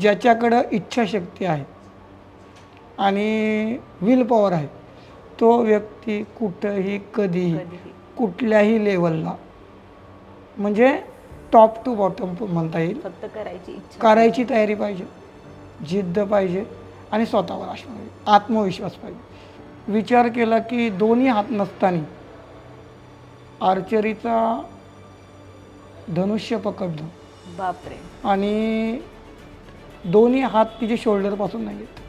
ज्याच्याकडं इच्छाशक्ती आहे आणि विल पॉवर आहे तो व्यक्ती कुठंही कधीही कुठल्याही लेवलला म्हणजे टॉप टू बॉटम म्हणता येईल. फक्त करायची इच्छा. करायची तयारी पाहिजे जिद्द पाहिजे आणि स्वतःवर आशा पाहिजे आत्मविश्वास पाहिजे. विचार केला की दोन्ही हात नसताना आर्चरीचा धनुष्य पकडणं बापरे. आणि दोन्ही हात तिचे शोल्डरपासून नाही येत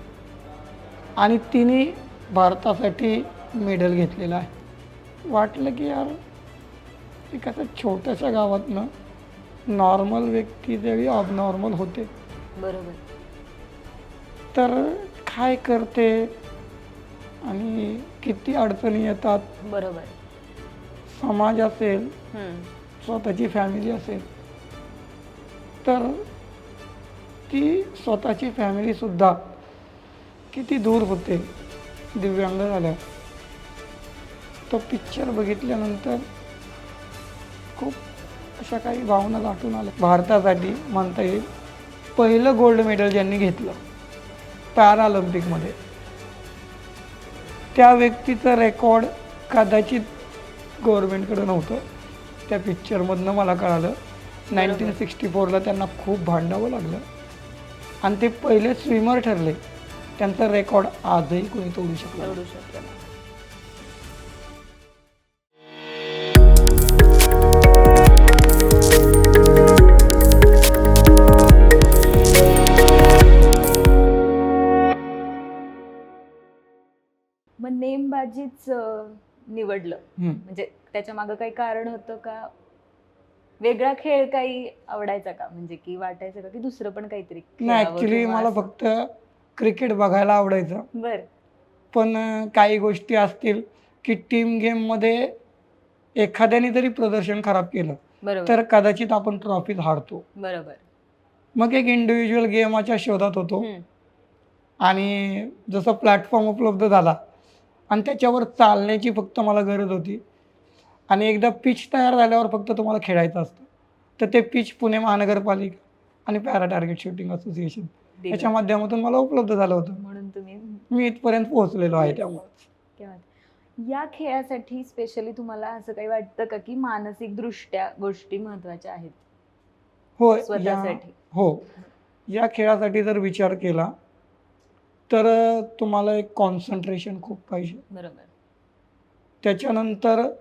आणि तिने भारतासाठी मेडल घेतलेलं आहे. वाटलं की यार एक असं छोट्याशा गावातनं नॉर्मल व्यक्ती जेवी ऑबनॉर्मल होते बरोबर. तर काय करते? आणि किती अडचणी येतात? बरोबर. समाज असेल. स्वतःची फॅमिली असेल तर ती स्वतःची फॅमिलीसुद्धा किती दूर होते दिव्यांग झाल्या. तो पिक्चर बघितल्यानंतर खूप अशा काही भावना दाटून आल्या. भारतासाठी म्हणता येईल पहिलं गोल्ड मेडल ज्यांनी घेतलं पॅरालिम्पिकमध्ये त्या व्यक्तीचं रेकॉर्ड कदाचित गव्हर्मेंटकडे नव्हतं. त्या पिक्चरमधनं मला कळालं. नाईन्टीन सिक्स्टी फोरला त्यांना खूप भांडावं लागलं. आणि ते पहिले स्विमर ठरले त्यांचा रेकॉर्ड आजही कोणी तोडू शकलं. एवढू शकतो. मग नेमबाजीच अं, निवडलं हम्म. म्हणजे त्याच्या मागं काही कारण होतं का वेगळा खेळ काही आवडायचा का? म्हणजे की वाटायचं का की दुसरं पण काहीतरी नाही खेळावं किंवा मला असं? फक्त क्रिकेट बघायला आवडायचं. बर. पण अं, काही गोष्टी असतील की टीम गेममध्ये एखाद्याने जरी प्रदर्शन खराब केलं बरोबर. तर कदाचित आपण ट्रॉफीज हारतो. बरोबर. मग एक इंडिव्हिज्युअल गेमाच्या शोधात होतो. हम्म. आणि जसं प्लॅटफॉर्म उपलब्ध झाला आणि त्याच्यावर चालण्याची फक्त मला गरज होती. आणि एकदा पिच तयार झाल्यावर फक्त तुम्हाला खेळायचं असतं. तर ते पिच पुणे महानगरपालिका आणि पॅरा टार्गेट शूटिंग असोसिएशन. याच्या माध्यमातून मला उपलब्ध झालं होतं. म्हणून तुम्ही मी इथपर्यंत पोहोचलेलो आहे त्यामुळे. या खेळासाठी स्पेशली तुम्हाला असं काही वाटतं का की मानसिक दृष्ट्या गोष्टी महत्त्वाच्या आहेत? हो स्वतःसाठी. हो. या खेळासाठी जर विचार केला तर तुम्हाला एक कॉन्सन्ट्रेशन खूप पाहिजे. बरोबर. त्याच्यानंतर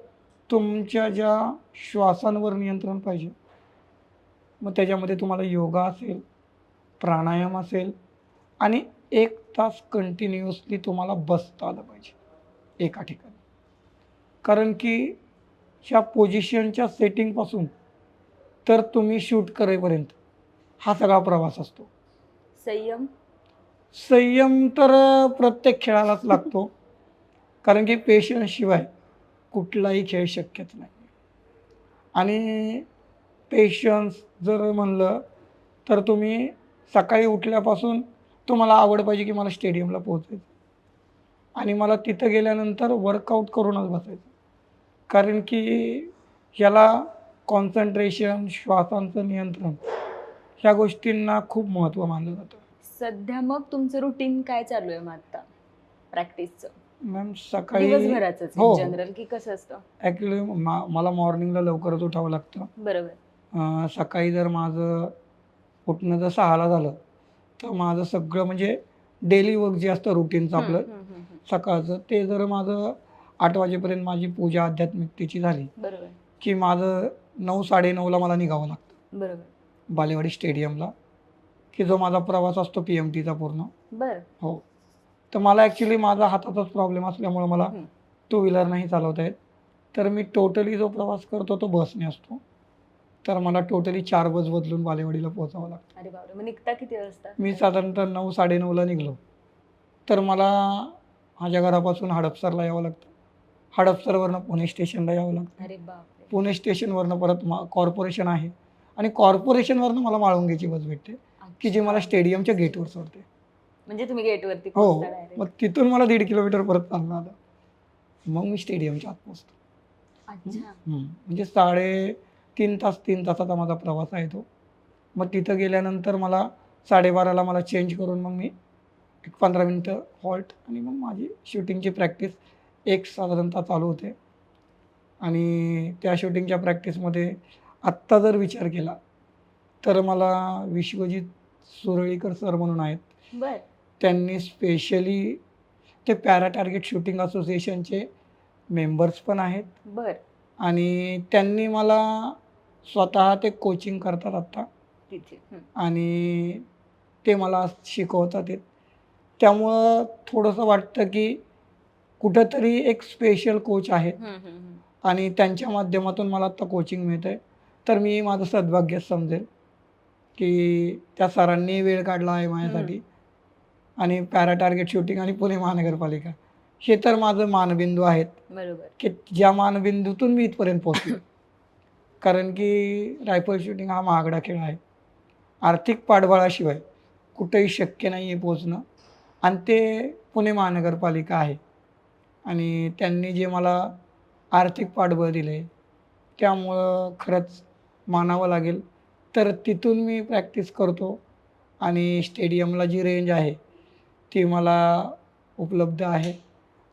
तुमच्या ज्या श्वासांवर नियंत्रण पाहिजे मग त्याच्यामध्ये तुम्हाला योगा असेल प्राणायाम असेल आणि एक तास कंटिन्युअसली तुम्हाला बसता आलं पाहिजे एका ठिकाणी. कारण की ह्या पोझिशनच्या सेटिंगपासून तर तुम्ही शूट करेपर्यंत हा सगळा प्रवास असतो. संयम? संयम तर प्रत्येक खेळालाच लागतो. कारण की पेशन्स शिवाय कुठलाही खेळ शक्यच नाही. आणि पेशन्स जर म्हणलं तर तुम्ही सकाळी उठल्यापासून तुम्हाला आवड पाहिजे की मला स्टेडियमला पोहोचायचं. आणि मला तिथं गेल्यानंतर वर्कआउट करूनच बसायचं. कारण की ह्याला कॉन्सन्ट्रेशन श्वासांचं नियंत्रण ह्या गोष्टींना खूप महत्त्व मानलं जातं. सध्या मग तुमचं रुटीन काय चालू आहे मग आता? प्रॅक्टिसचं मॅम सकाळी दिवसभराच हो. जनरल की कसं असतं? ॲक्च्युली मला मॉर्निंगला लवकरच उठावं लागतं. बरोबर. अं, सकाळी जर माझं उठणं जर सहाला झालं तर माझं सगळं म्हणजे डेली वर्क जे असतं रुटीनचं आपलं हम्म, हम्म, हम्म, सकाळचं ते जर माझं आठ वाजेपर्यंत माझी पूजा आध्यात्मिकतेची झाली. बरोबर. की माझं नऊ साडेनऊला मला निघावं लागतं. बरोबर. बालेवाडी स्टेडियमला की जो माझा प्रवास असतो पी एम टीचा पूर्ण. बर. हो. तर मला ॲक्च्युली माझा हाताचाच प्रॉब्लेम असल्यामुळे मला. टू व्हीलर नाही चालवता येत. तर मी टोटली जो प्रवास करतो तो बसने असतो. तर मला टोटली चार बस बदलून बालेवाडीला पोहोचावं लागतं. अरे बापरे मग निघता किती वाजता? मी साधारणतः नऊ साडेनऊला निघलो. तर मला माझ्या घरापासून हडपसरला यावं लागतं. हडपसरवरनं पुणे स्टेशनला यावं लागतं. अरे बापरे. पुणे स्टेशनवरनं परत मा कॉर्पोरेशन आहे. आणि कॉर्पोरेशनवरनं मला माळुंगीची बस भेटते की जी मला. स्टेडियमच्या गेटवर सोडते. म्हणजे तुम्ही गेटवरती हो पोहोचता direct. मग तिथून मला दीड किलोमीटर परत चालणं आलं मग मी स्टेडियमच्या आत अच्छा. हम्म. म्हणजे साडे तीन तास तीन तासाचा माझा प्रवास आहे तो. मग तिथं गेल्यानंतर मला साडेबाराला मला चेंज करून मग मी एक पंधरा मिनटं हॉल्ट आणि मग माझी शूटिंगची प्रॅक्टिस एक साधारणतः चालू होते. आणि त्या शूटिंगच्या प्रॅक्टिसमध्ये आत्ता जर विचार केला तर मला विश्वजित सुरळीकर सर म्हणून आहेत. बर. त्यांनी स्पेशली ते पॅरा टार्गेट शूटिंग असोसिएशनचे मेंबर्स पण आहेत. बर. आणि त्यांनी मला स्वतः ते कोचिंग करतात आत्ता. तिथे. आणि ते मला शिकवतात. आहेत त्यामुळं थोडंसं वाटतं की कुठंतरी एक स्पेशल कोच आहे. आणि त्यांच्या माध्यमातून मला आत्ता कोचिंग मिळतं आहे तर मी माझं सद्भाग्य समजेल की त्या सरांनी वेळ काढला आहे माझ्यासाठी. आणि पॅरा टार्गेट शूटिंग आणि पुणे महानगरपालिका. हे तर माझं मानबिंदू आहेत. बरोबर. की ज्या मानबिंदूतून मी इथपर्यंत पोहोचलो कारण की रायफल शूटिंग हा महागडा खेळ आहे. आर्थिक पाठबळाशिवाय कुठंही शक्य नाही आहे पोचणं आणि ते पुणे महानगरपालिका आहे. आणि त्यांनी जे मला आर्थिक पाठबळ दिले त्यामुळं खरंच मानावं लागेल. तर तिथून मी प्रॅक्टिस करतो. आणि स्टेडियमला जी रेंज आहे ती मला उपलब्ध आहे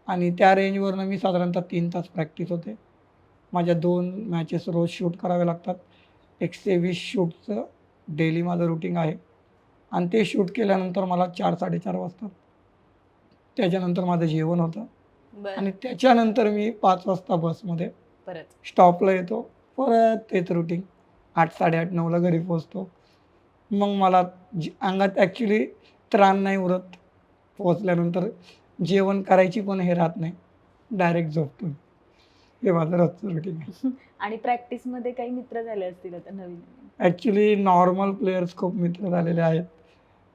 आणि त्या रेंजवरनं मी साधारणतः तीन तास प्रॅक्टिस होते. माझ्या दोन मॅचेस रोज शूट करावे लागतात. एकशे वीस शूटचं डेली माझं रुटीन आहे. आणि ते शूट केल्यानंतर मला चार साडेचार वाजतात. त्याच्यानंतर माझं जेवण होतं. आणि त्याच्यानंतर मी पाच वाजता बसमध्ये परत. स्टॉपला येतो. परत तेच रुटीन आठ साडेआठ नऊला घरी पोचतो मग मला जी- अंगात ॲक्च्युली त्राण नाही उरत. पोचल्यानंतर जेवण करायची पण हे राहत नाही. डायरेक्ट झोपतो हे माझं रोजचं रुटीन आहे. आणि प्रॅक्टिसमध्ये काही मित्र झाले असतील आता नवीन? ॲक्च्युली नॉर्मल प्लेयर्स खूप मित्र झालेले आहेत.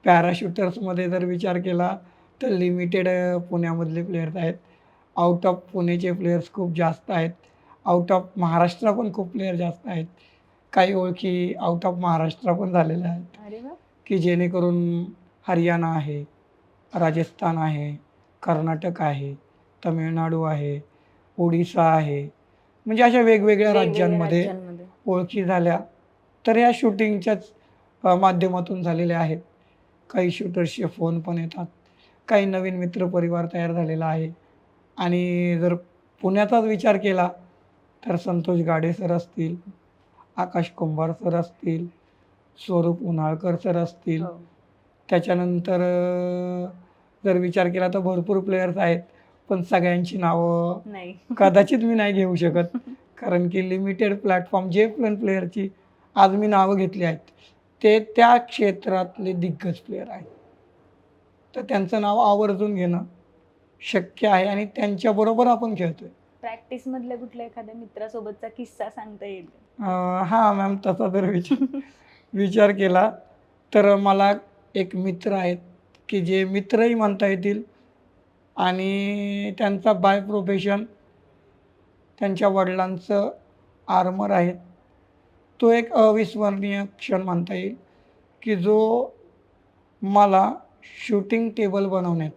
पॅराशूटर्समध्ये जर विचार केला तर लिमिटेड पुण्यामधले प्लेयर्स आहेत. आउट ऑफ पुणेचे प्लेयर्स खूप जास्त आहेत. आउट ऑफ महाराष्ट्र पण खूप प्लेयर जास्त आहेत. काही ओळखी आउट ऑफ महाराष्ट्र पण झालेल्या आहेत. की जेणेकरून हरियाणा आहे राजस्थान आहे कर्नाटक आहे तमिळनाडू आहे ओडिसा आहे. म्हणजे अशा वेगवेगळ्या राज्यांमध्ये. ओळखी झाल्या. तर या शूटिंगच्याच माध्यमातून झालेल्या आहेत. काही शूटर्सचे फोन पण येतात. काही नवीन मित्रपरिवार तयार झालेला आहे. आणि जर पुण्याचाच विचार केला तर संतोष गाडे सर असतील आकाश कुंभार सर असतील स्वरूप उन्हाळकर सर असतील. हो. त्याच्यानंतर जर विचार केला तर भरपूर प्लेयर्स आहेत पण सगळ्यांची नावं नाही. कदाचित मी नाही घेऊ शकत. कारण की लिमिटेड प्लॅटफॉर्म जे पण प्लेयरची आज मी नावं घेतली आहेत ते त्या क्षेत्रातले दिग्गज प्लेयर आहेत. तर त्यांचं नाव आवर्जून घेणं शक्य आहे आणि त्यांच्याबरोबर आपण खेळतोय. प्रॅक्टिस मधल्या कुठल्या एखाद्या मित्रासोबतचा किस्सा सांगता येईल? हां मॅम तसा जर विचार विचार केला तर मला एक मित्र आहेत की जे मित्रही म्हणता येतील आणि त्यांचा बाय प्रोफेशन त्यांच्या वडिलांचं आर्मर आहे. तो एक अविस्मरणीय क्षण म्हणता येईल की जो मला शूटिंग टेबल बनवण्यात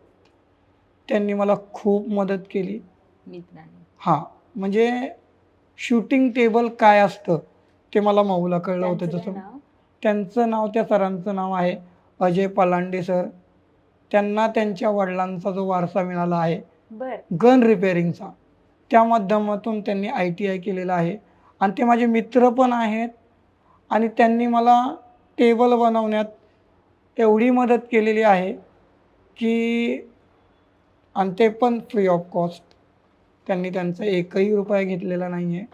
त्यांनी मला खूप मदत केली. मित्राने हां म्हणजे शूटिंग टेबल काय असतं ते मला माऊला कळलं होतं जसं? त्यांचं नाव त्या सरांचं नाव आहे अजय पलांडे सर. त्यांना त्यांच्या वडिलांचा जो वारसा मिळाला आहे. गन रिपेअरिंगचा त्या माध्यमातून त्यांनी आय टी आय केलेलं आहे. आणि ते माझे मित्र पण आहेत. आणि त्यांनी मला टेबल बनवण्यात एवढी मदत केलेली आहे की आणि ते पण फ्री ऑफ कॉस्ट त्यांनी त्यांचा एकही रुपया घेतलेला नाही आहे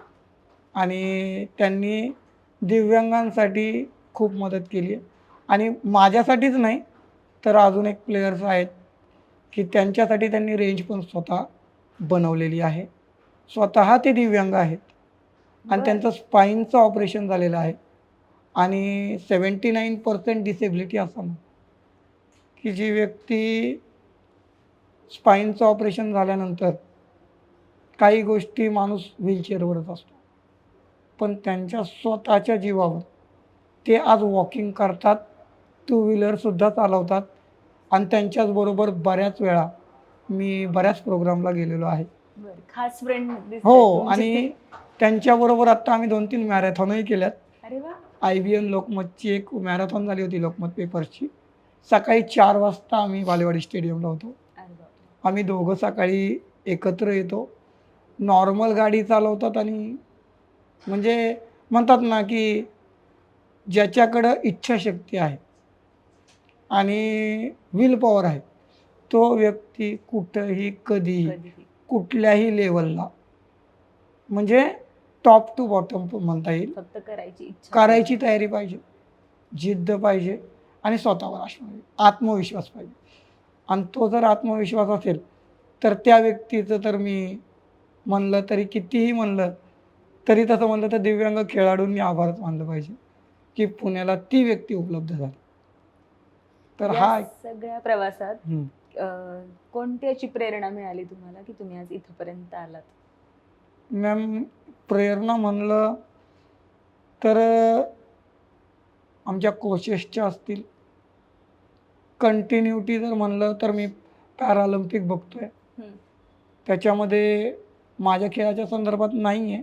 आणि त्यांनी दिव्यांगांसाठी खूप मदत केली आहे. आणि माझ्यासाठीच नाही तर अजून एक प्लेयर्स आहेत की त्यांच्यासाठी त्यांनी रेंज पण स्वतः बनवलेली आहे. स्वतः ते दिव्यांग आहेत. आणि. त्यांचं स्पाईनचं ऑपरेशन झालेलं आहे. आणि सेवन्टी नाईन पर्सेंट डिसेबिलिटी असताना की जी व्यक्ती स्पाईनचं ऑपरेशन झाल्यानंतर काही गोष्टी माणूस व्हीलचेअरवरच असतो. पण त्यांच्या स्वतःच्या जीवावर ते आज वॉकिंग करतात टू व्हीलरसुद्धा चालवतात. आणि त्यांच्याचबरोबर बऱ्याच वेळा मी बऱ्याच प्रोग्रामला गेलेलो आहे. खास फ्रेंड हो आणि त्यांच्याबरोबर आत्ता आम्ही दोन तीन मॅरेथॉनही केल्यात. आय बी एन लोकमतची एक मॅरेथॉन झाली होती लोकमत पेपरची सकाळी चार वाजता आम्ही बालेवाडी स्टेडियमला होतो. आम्ही दोघं सकाळी एकत्र येतो. नॉर्मल गाडी चालवतात आणि म्हणजे म्हणतात ना की ज्याच्याकडं इच्छाशक्ती आहे आणि विल पॉवर आहे. तो व्यक्ती कुठंही कधीही. कुठल्याही लेवलला म्हणजे टॉप टू बॉटम म्हणता येईल. फक्त करायची करायची तयारी पाहिजे. जिद्द पाहिजे आणि स्वतःवर पाहिजे. आत्मविश्वास पाहिजे. आणि तो जर आत्मविश्वास असेल तर त्या व्यक्तीचं तर मी म्हणलं तरी कितीही म्हणलं तरी तसं म्हणलं तर दिव्यांग खेळाडूंनी आभारच मानलं पाहिजे की पुण्याला ती व्यक्ती उपलब्ध झाली. तर हा सगळ्या प्रवासात कोणती अशी प्रेरणा मिळाली तुम्हाला की तुम्ही आज इथपर्यंत आलात? मॅम प्रेरणा म्हणलं तर आमच्या कोचेसच्या असतील. कंटिन्युटी जर म्हणलं तर मी पॅरालिम्पिक बघतोय. त्याच्यामध्ये माझ्या खेळाच्या संदर्भात नाही आहे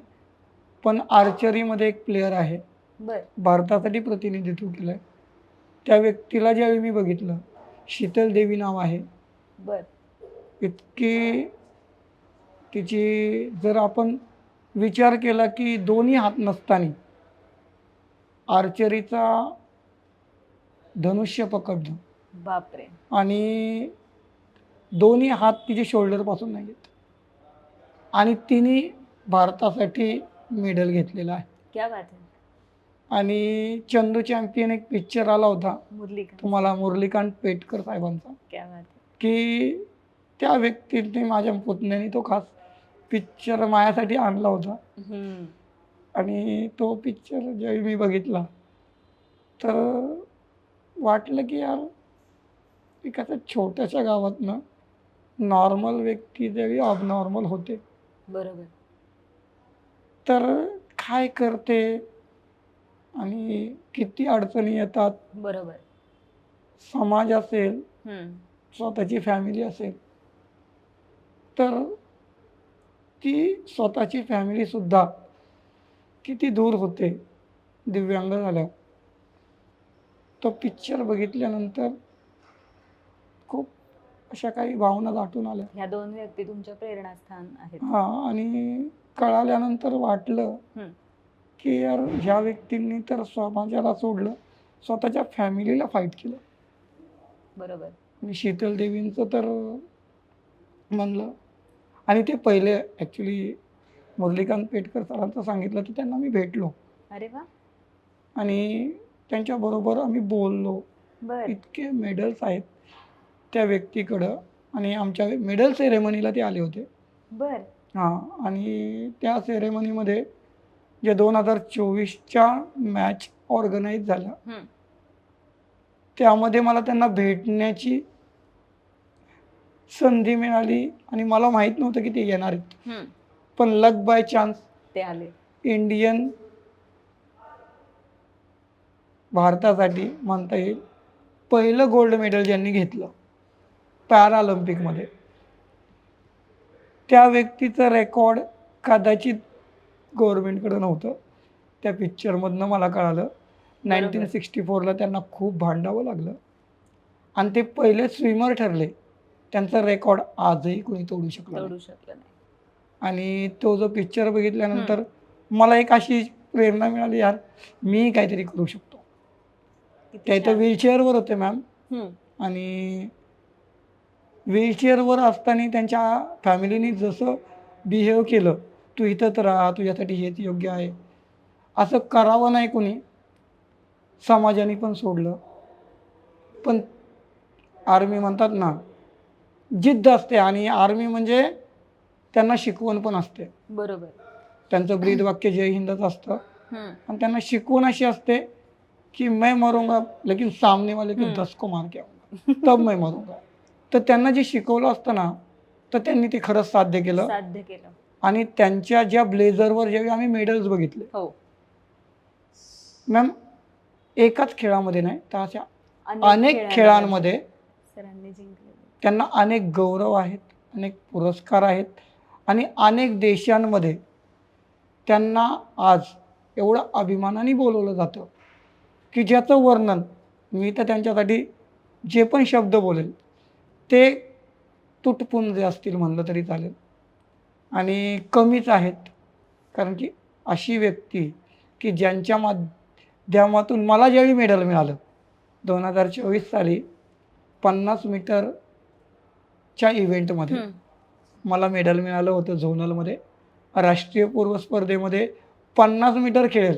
पण आर्चरीमध्ये एक प्लेअर आहे. बर. भारतासाठी प्रतिनिधित्व केलं आहे त्या व्यक्तीला ज्यावेळी मी बघितलं शीतल देवी नाव आहे. बर. इतकी तिची जर आपण विचार केला की दोन्ही हात नसताना आर्चरीचा धनुष्य पकडणं बापरे. आणि दोन्ही हात तिचे शोल्डरपासून नाही आहेत आणि तिने भारतासाठी मेडल घेतलेला आहे. क्या बात आहे. आणि चंदू चॅम्पियन एक पिक्चर आला होता. मुरली का तुम्हाला मुरलीकांत पेटकर साहेबांचा. क्या बात आहे. की त्या व्यक्तीने माझ्या पुतण्याने तो खास पिक्चर माझ्यासाठी आणला होता. हम्म. आणि तो पिक्चर ज्यावेळी मी बघितला तर वाटलं की यार एक असं छोट्याशा गावातनं नॉर्मल व्यक्ती ज्यावेळी अबनॉर्मल होते. बरोबर. तर काय करते? आणि किती अडचणी येतात. बरोबर. समाज असेल. स्वतःची फॅमिली असेल तर ती स्वतःची फॅमिलीसुद्धा किती दूर होते दिव्यांग झाल्यावर. तो पिक्चर बघितल्यानंतर खूप अशा काही भावना दाटून आल्या. ह्या दोन व्यक्ती तुमच्या प्रेरणास्थान आहेत. हां आणि कळाल्यानंतर वाटलं. की यार ह्या व्यक्तींनी तर समाजाला सोडलं स्वतःच्या फॅमिलीला फाईट केलं. बरोबर. आणि शीतल देवींचं तर म्हणलं. आणि ते पहिले ॲक्च्युली मुरलीकांत पेटकर सरांचं सांगितलं तर त्यांना मी भेटलो. अरे वा. आणि त्यांच्याबरोबर आम्ही बोललो. बर. इतके मेडल्स आहेत त्या व्यक्तीकडं. आणि आमच्या मेडल सेरेमनीला ते आले होते. बर. हां. आणि त्या सेरेमनीमध्ये जे दोन हजार चोवीसच्या मॅच ऑर्गनाईज झाल्या. त्यामध्ये मला त्यांना भेटण्याची संधी मिळाली आणि मला माहीत नव्हतं की ते येणार आहेत. पण लक बाय चान्स ते आले इंडियन भारतासाठी म्हणता येईल पहिलं गोल्ड मेडल ज्यांनी घेतलं पॅरालिम्पिकमध्ये त्या व्यक्तीचं रेकॉर्ड कदाचित गव्हर्मेंटकडं नव्हतं. त्या पिक्चरमधनं मला कळालं. नाईन्टीन सिक्स्टी फोरला त्यांना खूप भांडावं लागलं. आणि ते पहिले स्विमर ठरले. त्यांचा रेकॉर्ड आजही कोणी तोडू शकलं नाही. शकलं नाही. आणि तो जो पिक्चर बघितल्यानंतर मला एक अशी प्रेरणा मिळाली यार मी काहीतरी करू शकतो. किती त्या इथं छान. व्हीलचेअरवर होते मॅम हम्म. आणि व्हीलचेअरवर असताना त्यांच्या फॅमिलीने जसं बिहेव केलं तू इथंच राहा तुझ्यासाठी हेच योग्य आहे. असं करावं नाही कोणी. समाजाने पण सोडलं. पण आर्मी म्हणतात ना जिद्द असते आणि आर्मी म्हणजे त्यांना शिकवण पण असते. बरोबर. त्यांचं ब्रीद वाक्य जय हिंदच असतं. आणि त्यांना शिकवण अशी असते की मैं मरूंगा लेकिन सामने वाले के. दस को मार के आऊंगा. तब मैं मरूंगा. तर त्यांना जे शिकवलं असतं ना तर त्यांनी ते खरंच साध्य केलं. साध्य केलं. आणि त्यांच्या ज्या ब्लेझरवर ज्यावेळी आम्ही मेडल्स बघितले हो. मॅम एकाच खेळामध्ये नाही तर अशा अनेक खेळांमध्ये सरांनी जिंकले त्यांना अनेक गौरव आहेत अनेक पुरस्कार आहेत आणि अनेक देशांमध्ये त्यांना आज एवढं अभिमानाने बोलवलं जातं की ज्याचं वर्णन मी तर त्यांच्यासाठी जे पण शब्द बोलेल ते तुटपुंजे असतील म्हणलं तरी चालेल. आणि कमीच आहेत. कारण की अशी व्यक्ती की ज्यांच्या माध्यमातून मला ज्यावेळी मेडल मिळालं दोन हजार चोवीस साली पन्नास मीटरच्या इव्हेंटमध्ये. मला मेडल मिळालं होतं झोनलमध्ये राष्ट्रीय पूर्व स्पर्धेमध्ये पन्नास मीटर खेळेल.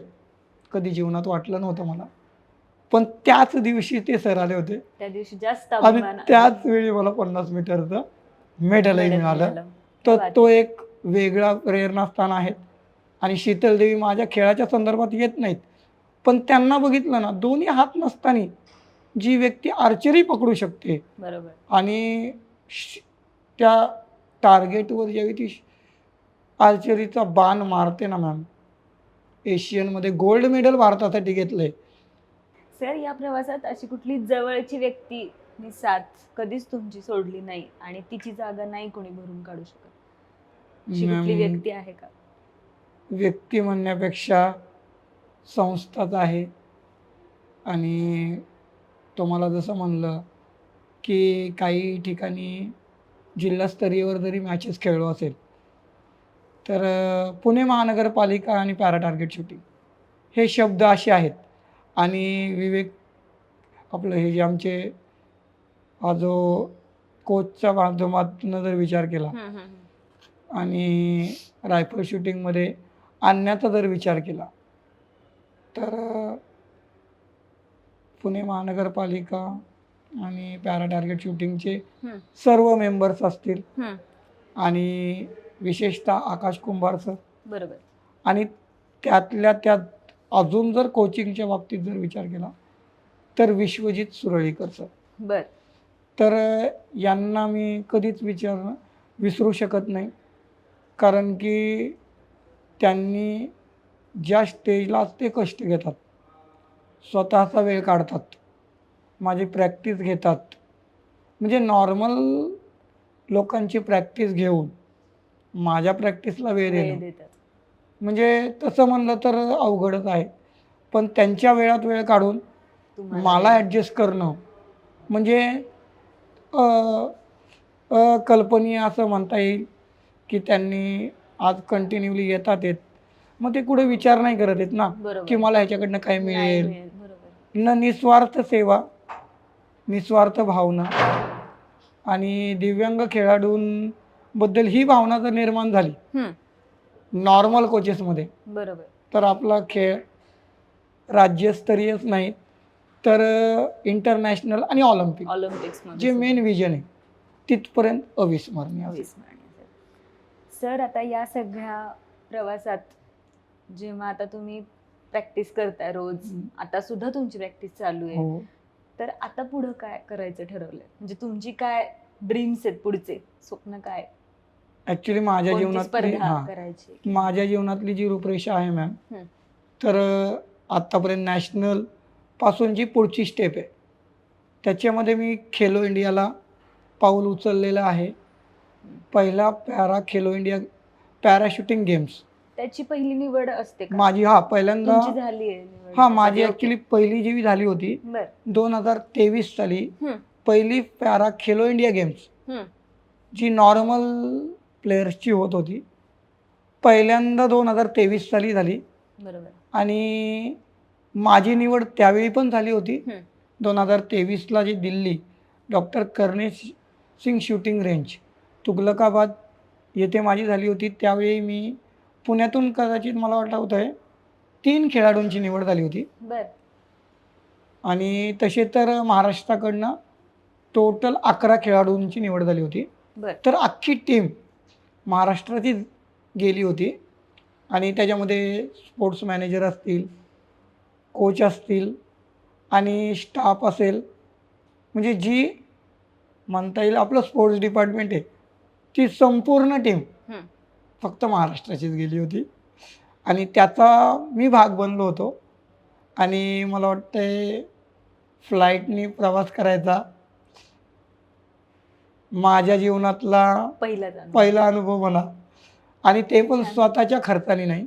कधी जीवनात वाटलं नव्हतं मला. पण त्याच दिवशी ते सर आले होते. त्या दिवशी जास्त आणि त्याच वेळी मला पन्नास मीटरचं मेडलही मिळालं. तर. तो एक वेगळा प्रेरणास्थान आहे आणि शीतल देवी माझ्या खेळाच्या संदर्भात येत नाहीत. पण त्यांना बघितलं ना दोन्ही हात नसताना जी व्यक्ती आर्चरी पकडू शकते बरोबर. आणि त्या टार्गेटवर ज्यावेळी ती आर्चरीचा बाण मारते ना मॅम एशियनमध्ये गोल्ड मेडल भारतासाठी घेतलंय. सर या प्रवासात अशी कुठली जवळची व्यक्ती साथ कधीच तुमची सोडली नाही आणि तिची जागा नाही कोणी भरून काढू शकत. अशी कुठली व्यक्ती आहे का? व्यक्ती म्हणण्यापेक्षा संस्थाच आहे. आणि तुम्हाला जसं म्हणलं की काही ठिकाणी जिल्हास्तरीयवर जरी मॅचेस खेळलो असेल तर पुणे महानगरपालिका आणि पॅरा टार्गेट शूटिंग हे शब्द असे आहेत. आणि विवेक आपलं हे जे आमचे हा जो कोचच्या माध्यमातून जर विचार केला. आणि रायफल शूटिंगमध्ये आणण्याचा जर विचार केला तर पुणे महानगरपालिका आणि पॅरा टार्गेट शूटिंगचे. सर्व मेंबर्स असतील. आणि विशेषतः आकाश कुंभार सर. बरोबर. आणि त्यातल्या त्यात अजून जर कोचिंगच्या बाबतीत जर विचार केला तर विश्वजित सुरळीकर सर. बर. तर यांना मी कधीच विचार विसरू शकत नाही. कारण की त्यांनी ज्या स्टेजला ते कष्ट घेतात. स्वतःचा वेळ काढतात. माझी प्रॅक्टिस घेतात. म्हणजे नॉर्मल लोकांची प्रॅक्टिस घेऊन माझ्या प्रॅक्टिसला वेळ देतात. म्हणजे तसं म्हणलं तर अवघडच आहे. पण त्यांच्या वेळात वेळ काढून मला. ॲडजस्ट करणं. म्हणजे अकल्पनीय असं म्हणता येईल. की त्यांनी आज कंटिन्युअली येतात येत मग ते कुठे विचार नाही करत आहेत ना बरोबर. की मला ह्याच्याकडनं काय नाही मिळेल? मिळेल, बरोबर. न निस्वार्थ सेवा निस्वार्थ भावना आणि दिव्यांग खेळाडूंबद्दल ही भावना जर निर्माण झाली हम्म, नॉर्मल कोचेसमध्ये बरोबर. तर आपला खेळ राज्यस्तरीयच नाही तर इंटरनॅशनल आणि ऑलिम्पिक. ऑलिम्पिक्स जे मेन विजन आहे तिथपर्यंत अविस्मरणीय असेल. सर आता या सगळ्या प्रवासात जेव्हा आता तुम्ही प्रॅक्टिस करताय रोज. आता सुद्धा तुमची प्रॅक्टिस चालू आहे. हो. तर आता पुढं काय करायचं ठरवलंय? म्हणजे तुमची काय ड्रीम्स आहेत पुढचे? स्वप्न काय? ॲक्च्युली माझ्या करायची? माझ्या जीवनातली जी रूपरेषा आहे मॅम. तर अ, आत्तापर्यंत नॅशनलपासून जी पुढची स्टेप आहे. त्याच्यामध्ये मी खेलो इंडियाला पाऊल उचललेलं आहे. पहिला para Khelo India para shooting games. त्याची पहिली निवड असते का? माझी हा पहिल्यांदा तुमची झाली आहे निवड. हा माझी? ॲक्च्युली पहिली जी झाली होती बर. दोन हजार तेवीस साली हम्म, पहिली पॅरा खेलो इंडिया गेम्स. हम्म, जी नॉर्मल प्लेयर्सची होत होती पहिल्यांदा दोन हजार तेवीस साली झाली. बरोबर. आणि माझी निवड त्यावेळी पण झाली होती हम्म. दोन हजार तेवीसला जी Delhi doctor Karnesh Singh shooting range Tughlakabad येथे माझी झाली होती. त्यावेळी मी पुण्यातून कदाचित मला वाटतं होतं आहे तीन खेळाडूंची निवड झाली होती. बर. आणि तसे तर महाराष्ट्राकडनं टोटल अकरा खेळाडूंची निवड झाली होती. बर. तर अख्खी टीम महाराष्ट्राचीच गेली होती. आणि त्याच्यामध्ये स्पोर्ट्स मॅनेजर असतील कोच असतील आणि स्टाफ असेल. म्हणजे जी म्हणता येईल आपलं स्पोर्ट्स डिपार्टमेंट आहे ती संपूर्ण टीम. फक्त महाराष्ट्राचीच गेली होती. आणि त्याचा मी भाग बनलो होतो. आणि मला वाटतंय फ्लाईटनी प्रवास करायचा. माझ्या जीवनातला अनुभव. पहिला अनुभव मला आणि ते पण स्वतःच्या खर्चाने नाही.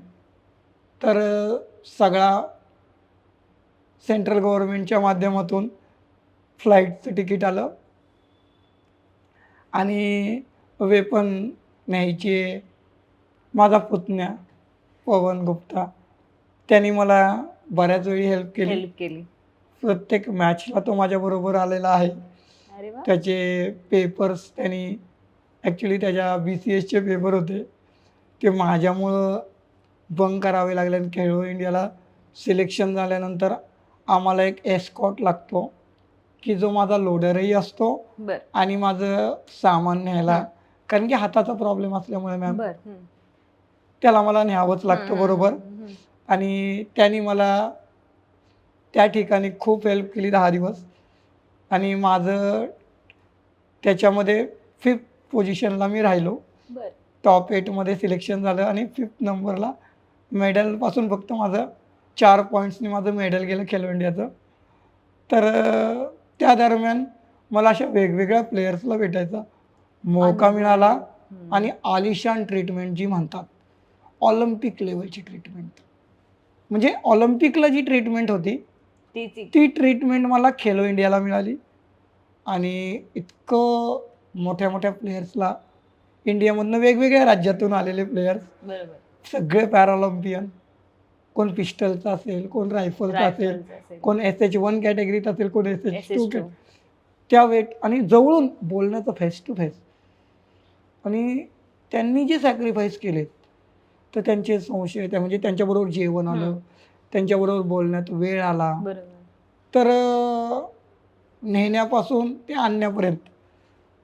तर सगळा सेंट्रल गव्हर्नमेंटच्या माध्यमातून फ्लाईटचं तिकीट आलं. आणि वेपन न्यायचे माझा पुतण्या पवन गुप्ता त्यांनी मला बऱ्याच वेळी हेल्प केली. हेल्प केली. प्रत्येक मॅचला तो माझ्याबरोबर आलेला आहे. अरे वा. त्याचे पेपर्स त्यांनी ॲक्च्युली त्याच्या बी सी एसचे पेपर होते. ते माझ्यामुळं बंक करावे लागले आणि खेळो इंडियाला सिलेक्शन झाल्यानंतर आम्हाला एक एस्कॉट लागतो की जो माझा लोडरही असतो बर. आणि माझं सामान न्यायला. कारण की हाताचा प्रॉब्लेम असल्यामुळे मॅम बर हम्म. त्याला मला न्यावंच लागतं हम्म, बरोबर? हम्म, हम्म. आणि त्यांनी मला त्या ठिकाणी खूप हेल्प केली दहा दिवस. आणि माझं त्याच्यामध्ये फिफ्थ पोझिशनला मी राहिलो. बर. टॉप एटमध्ये सिलेक्शन झालं आणि फिफ्थ नंबरला मेडलपासून फक्त माझं चार पॉईंट्सनी माझं मेडल गेलं खेलो इंडियाचं. तर अं, त्या दरम्यान मला अशा वेगवेगळ्या प्लेयर्सला भेटायचा. मौका. मिळाला. आणि आलिशान ट्रीटमेंट जी म्हणतात ऑलिम्पिक लेवलची ट्रीटमेंट म्हणजे ऑलिम्पिकला जी ट्रीटमेंट होती ती ट्रीटमेंट मला खेलो इंडियाला मिळाली आणि इतकं मोठ्या मोठ्या प्लेयर्सला इंडियामधनं वेगवेगळ्या राज्यातून आलेले प्लेयर्स सगळे पॅराऑलिम्पियन कोण पिस्टलचा असेल कोण रायफलचा असेल. कोण एस एच वन कॅटेगरीत असेल कोण एस एच टू SS2. त्या वेट आणि जवळून बोलण्याचं फेस टू फेस आणि त्यांनी जे सॅक्रिफाईस केलेत तर त्यांचे संशय त्या म्हणजे त्यांच्याबरोबर जेवण आलं. त्यांच्याबरोबर बोलण्यात वेळ आला. तर नेण्यापासून ते आणण्यापर्यंत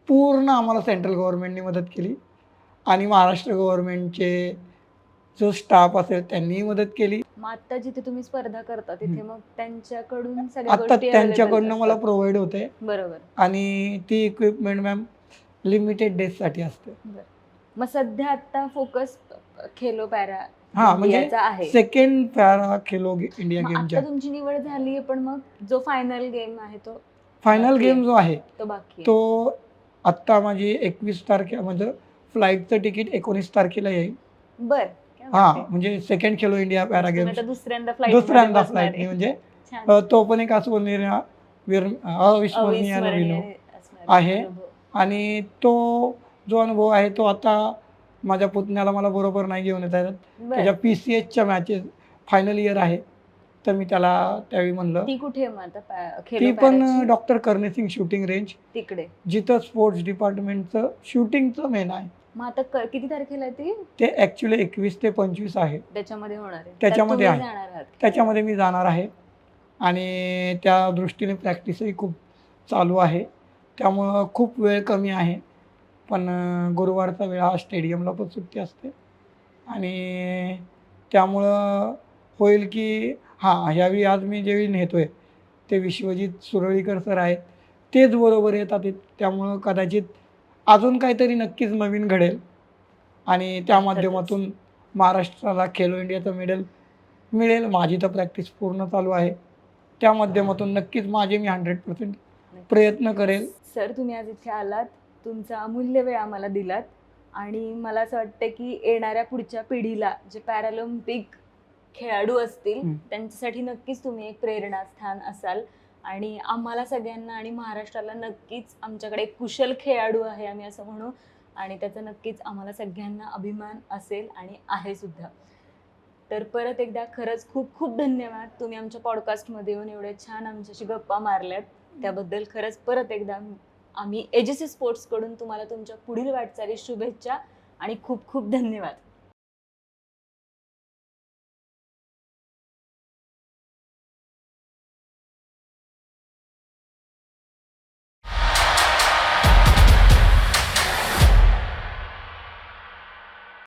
पूर्ण आम्हाला सेंट्रल गव्हर्नमेंटने मदत केली. आणि महाराष्ट्र गव्हर्नमेंटचे जो स्टाफ असेल त्यांनीही मदत केली. आता जिथे तुम्ही स्पर्धा करता तिथे. मग त्यांच्याकडून आता त्यांच्याकडनं मला. प्रोव्हाइड होते. बरोबर. आणि ती इक्विपमेंट मॅम लिमिटेड डेजसाठी असते. मग सध्या आता फोकस खेलो पॅरा हा म्हणजे सेकंड पॅरा खेलो इंडिया गेमच्या. तुमची निवड झाली पण मग जो फायनल गेम आहे तो फायनल गेम जो आहे तो बाकी. तो आत्ता माझी एकवीस तारखे म्हणजे फ्लाईटचं तिकीट एकोणीस तारखेला येईल. बर. हा? म्हणजे सेकंड खेलो इंडिया पॅरा आता दुसऱ्यांदा फ्लाईट दुसऱ्यांदा फ्लाईट म्हणजे तो पण एक अस्मरणीय वीर- अविस्मरणीय आहे. आणि तो जो अनुभव आहे तो आता माझ्या पुतण्याला मला बरोबर नाही घेऊन येता बर. त्याच्या पी सी एचच्या मॅचेस फायनल इयर आहे. तर मी त्याला त्यावेळी म्हणलं. ती कुठे ती पण? डॉक्टर करणे सिंग शूटिंग रेंज तिकडे. जिथं स्पोर्ट्स डिपार्टमेंटचं शूटिंगचं मेन आहे. मग आता क- किती तारखेला ती? ते ॲक्च्युली एकवीस ते पंचवीस आहे. त्याच्यामध्ये होणार आहे. त्याच्यामध्ये आहे. आहात. त्याच्यामध्ये मी जाणार आहे. आणि त्या दृष्टीने प्रॅक्टिसही खूप चालू आहे. त्यामुळं खूप वेळ कमी आहे. पण गुरुवारचा वेळ हा स्टेडियमला पण सुट्टी असते. आणि त्यामुळं होईल की हां ह्यावेळी आज मी जेवेळी नेतो आहे ते विश्वजित सुरळीकर सर आहेत. तेच बरोबर येतात आहेत. त्यामुळं कदाचित अजून काहीतरी नक्कीच नवीन घडेल. आणि त्या. माध्यमातून महाराष्ट्राला खेलो इंडियाचं मेडल मिळेल. माझी तर प्रॅक्टिस पूर्ण चालू आहे. त्या माध्यमातून नक्कीच माझे मी हंड्रेड पर्सेंट प्रयत्न करेल. सर तुम्ही आज इथे आलात. तुमचा अमूल्य वेळ आम्हाला दिलात. आणि मला असं वाटतं की येणाऱ्या पुढच्या पिढीला जे पॅरालिम्पिक खेळाडू असतील. त्यांच्यासाठी नक्कीच तुम्ही एक प्रेरणास्थान असाल. आणि आम्हाला सगळ्यांना आणि महाराष्ट्राला नक्कीच आमच्याकडे एक कुशल खेळाडू आहे आम्ही असं म्हणू. आणि त्याचा नक्कीच आम्हाला सगळ्यांना अभिमान असेल आणि आहे सुद्धा. तर परत एकदा खरंच खूप खूप धन्यवाद. तुम्ही आमच्या पॉडकास्टमध्ये येऊन एवढे छान आमच्याशी गप्पा मारल्यात. त्याबद्दल खरंच परत एकदा आम्ही एजेसी स्पोर्ट्सकडून तुम्हाला तुमच्या पुढील वाटचाली शुभेच्छा आणि खूप खूप धन्यवाद.